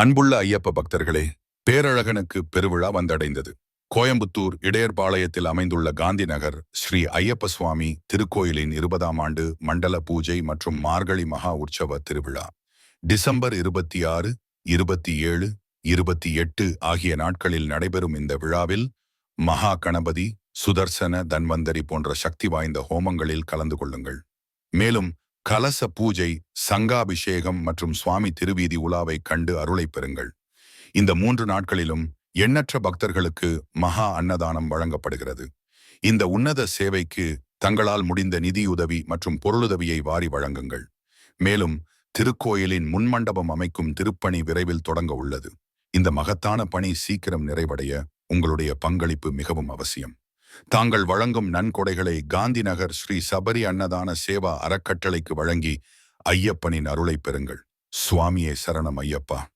அன்புள்ள ஐயப்ப பக்தர்களே பேரழகனுக்கு பெருவிழா வந்தடைந்தது. கோயம்புத்தூர் இடையர்பாளையத்தில் அமைந்துள்ள காந்தி நகர் ஸ்ரீ ஐயப்ப சுவாமி திருக்கோயிலின் இருபதாம் ஆண்டு மண்டல பூஜை மற்றும் மார்கழி மகா உற்சவ திருவிழா. டிசம்பர் இருபத்தி ஆறு இருபத்தி ஏழு இருபத்தி எட்டு ஆகிய நாட்களில் நடைபெறும் இந்த விழாவில் மகா கணபதி சுதர்சன தன்வந்தரி போன்ற சக்தி வாய்ந்த ஹோமங்களில் கலந்து கொள்ளுங்கள். மேலும் கலச பூஜை சங்காபிஷேகம் மற்றும் சுவாமி திருவீதி உலாவை கண்டு அருளை பெறுங்கள். இந்த மூன்று நாட்களிலும் எண்ணற்ற பக்தர்களுக்கு மகா அன்னதானம் வழங்கப்படுகிறது. இந்த உன்னத சேவைக்கு தங்களால் முடிந்த நிதியுதவி மற்றும் பொருளுதவியை வாரி வழங்குங்கள். மேலும் திருக்கோயிலின் முன்மண்டபம் அமைக்கும் திருப்பணி விரைவில் தொடங்க உள்ளது. இந்த மகத்தான பணி சீக்கிரம் நிறைவடைய உங்களுடைய பங்களிப்பு மிகவும் அவசியம். தாங்கள் வழங்கும் நன்கொடைகளை காந்தி நகர் ஸ்ரீ சபரி அன்னதான சேவா அறக்கட்டளைக்கு வழங்கி ஐயப்பனின் அருளை பெறுங்கள். சுவாமியே சரணம் ஐயப்பா.